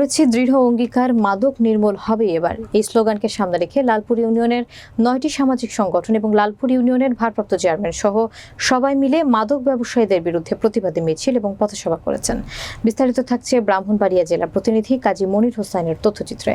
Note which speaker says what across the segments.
Speaker 1: করেছি দৃঢ় অঙ্গীকার, মাদক নির্মূল হবে এবার। এই স্লোগানকে সামনে রেখে লালপুর ইউনিয়নের নয়টি সামাজিক সংগঠন এবং লালপুর ইউনিয়নের ভারপ্রাপ্ত চেয়ারম্যান সহ সবাই মিলে মাদক ব্যবসায়ীদের বিরুদ্ধে প্রতিবাদী মিছিল এবং পথসভা করেছেন। বিস্তারিত থাকছে ব্রাহ্মণবাড়িয়া জেলা প্রতিনিধি কাজী মনির হোসাইনের তথ্যচিত্রে।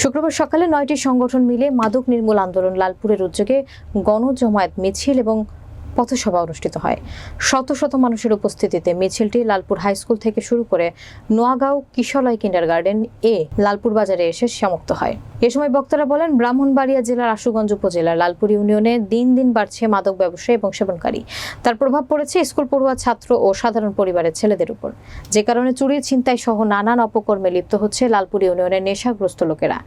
Speaker 1: শুক্রবার সকালে নয়টি সংগঠন মিলে মাদক নির্মূল আন্দোলন লালপুরের উদ্যোগে গণজমায়েত মিছিল এবং পথসভা অনুষ্ঠিত হয়। শত শত মানুষের উপস্থিতিতে মিছিলটি লালপুর হাই স্কুল থেকে শুরু করে নোয়াগাঁও কিশলয় কিন্ডার গার্ডেন এ লালপুর বাজারে এসে সমাপ্ত হয়। এ সময় বক্তারা বলেন, ব্রাহ্মণবাড়িয়া জেলার আশুগঞ্জ উপজেলার লালপুর ইউনিয়নে দিন দিন বাড়ছে মাদক ব্যবসায়ী এবং সেবনকারী। তার প্রভাব পড়েছে স্কুল পড়ুয়া, ছাত্র ও সাধারণ পরিবারের ছেলেদের উপর। যে কারণে চুরি ছিনতাই সহ নানান অপকর্মে লিপ্ত হচ্ছে লালপুর ইউনিয়নের নেশাগ্রস্ত লোকেরা।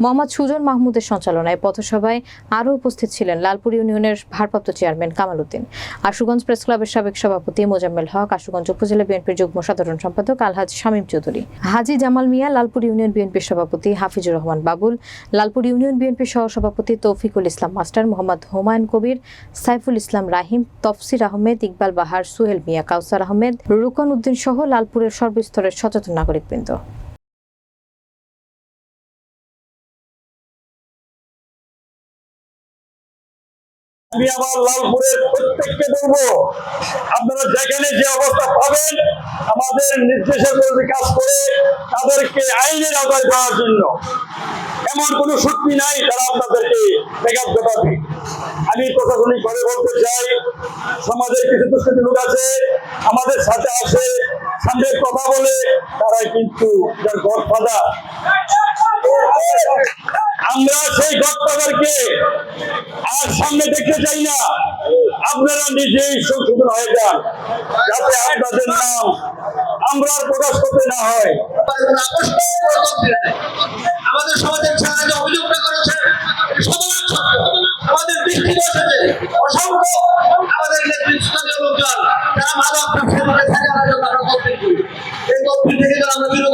Speaker 1: মোহাম্মদ সুজন মাহমুদের সঞ্চালনায় পথসভায় আরও উপস্থিত ছিলেন লালপুর ইউনিয়নের ভারপ্রাপ্ত চেয়ারম্যান কামাল উদ্দিন আশুগঞ্জ প্রেস ক্লাবের সাবেক সভাপতি মোজাম্মেল হক, আশুগঞ্জ উপজেলা বিএনপির যুগ্ম সাধারণ সম্পাদক আলহাজ শামীম চৌধুরী, হাজি জামাল মিয়া, লালপুর ইউনিয়ন বিএনপির সভাপতি হাফিজুর রহমান বাবুল, লালপুর ইউনিয়ন বিএনপির সহ সভাপতি তৌফিকুল ইসলাম মাস্টার মোহাম্মদ হুমায়ুন কবির, সাইফুল ইসলাম রাহিম, তফসির আহমেদ, ইকবাল বাহার, সুহেল মিয়া, কাউসার আহমেদ, রুকন উদ্দিন সহ লালপুরের সর্বস্তরের সচেতন নাগরিকবৃন্দ।
Speaker 2: আমি আমার লালপুরের প্রত্যেককে বলব, আপনারা যেখানে যে অবস্থা পাবেন, আমাদের নির্দেশের মধ্যে কাজ করে তাদেরকে আইনের আওতায় দেওয়ার জন্য। এমন কোন শক্তি নাই তারা আপনাদেরকে ব্যাঘাত ঘটাবে আমি প্রশাসনিক ভাবে বলতে চাই, সমাজের কিছু দুষ্কৃতি লোক আছে, আমাদের সাথে আসে, সামনে কথা বলে তারা কিন্তু যার ঘর ফাঁদা। আমরা সেই গডফাদারকে আর সামনে দেখতে চাই না। আপনারা নিজেই সংশোধন হয়ে যান, যাতে আপনাদের নাম আমরা প্রকাশ করতে না হয়।
Speaker 3: আমাদের সমাজের ছেলেরা যে অভিযোগটা করেছে আমাদের দৃষ্টি বসেছে, অসংখ্য আমাদের নেতৃত্বীয় লোকজন যারা মাদক এই থেকে আমরা বিরত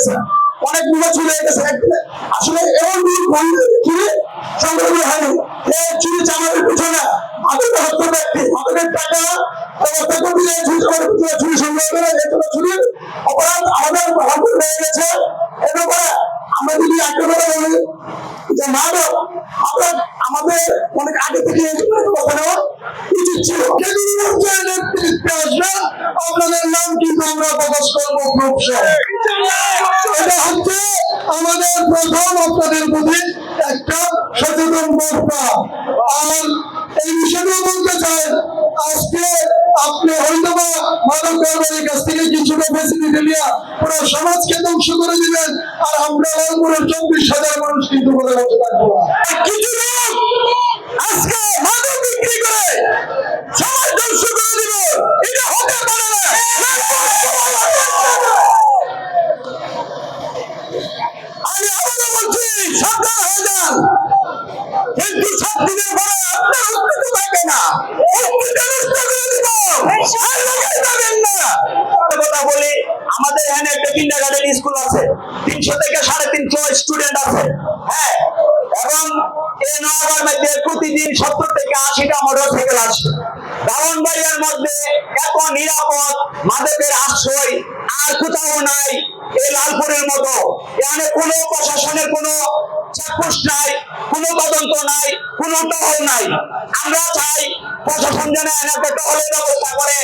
Speaker 2: গেছে অনেকগুলো হয়ে গেছে। আসলে এমন চুরি সংগঠিত হয়নি। চুরি চামারের পিছনে আদৌ হত্য ব্যক্তি আমাদের টাকা করে সংগ্রহ আমরা যদি একটা কথা বলি, যে মাদক আমরা আমাদের অনেক আগে থেকে কথা নেওয়া উচিত ছিল। আপনাদের নাম কিন্তু আমরা প্রকাশ করব খুব হচ্ছে আমাদের প্রথম আপনাদের প্রতি একটা সচেতন বার্তা আর এই বিষয়টা বলতে চাই, আজকে আপনি হয়তো বা মাদক ব্যবহারের কাছ থেকে কিছুটা ফেসিলিটি নিয়ে পুরো সমাজকে ধ্বংস করে দিবেন, আর আমরা লালপুরের চব্বিশ হাজার মানুষ কিন্তু করে বসে থাকব কিছু আজকে মাদক বিক্রি করে সমাজ ধ্বংস করে দিল এটা হতে পারে না আমি আবারও বলছি সাবধান হয়ে যান আমাদের এখানে একটা কিন্ডার গার্ডেন স্কুল আছে। তিনশো থেকে সাড়ে তিনশো স্টুডেন্ট আছে। হ্যাঁ এবং এই নয়াবার মধ্যে প্রতিদিন সত্তর থেকে আশিটা মোটর সাইকেল আসে ব্রাহ্মণবাড়িয়ার মধ্যে এত নিরাপদ, মাদকের আশ্রয়, আর কোথাও নাই এই লালপুরের মতো। এখানে কোনো প্রশাসনের কোনো চাক্ষুষ নাই, কোনো তদন্ত নাই, কোনো টহল নাই। আমরা চাই প্রশাসন যেন একটা টহলের ব্যবস্থা করে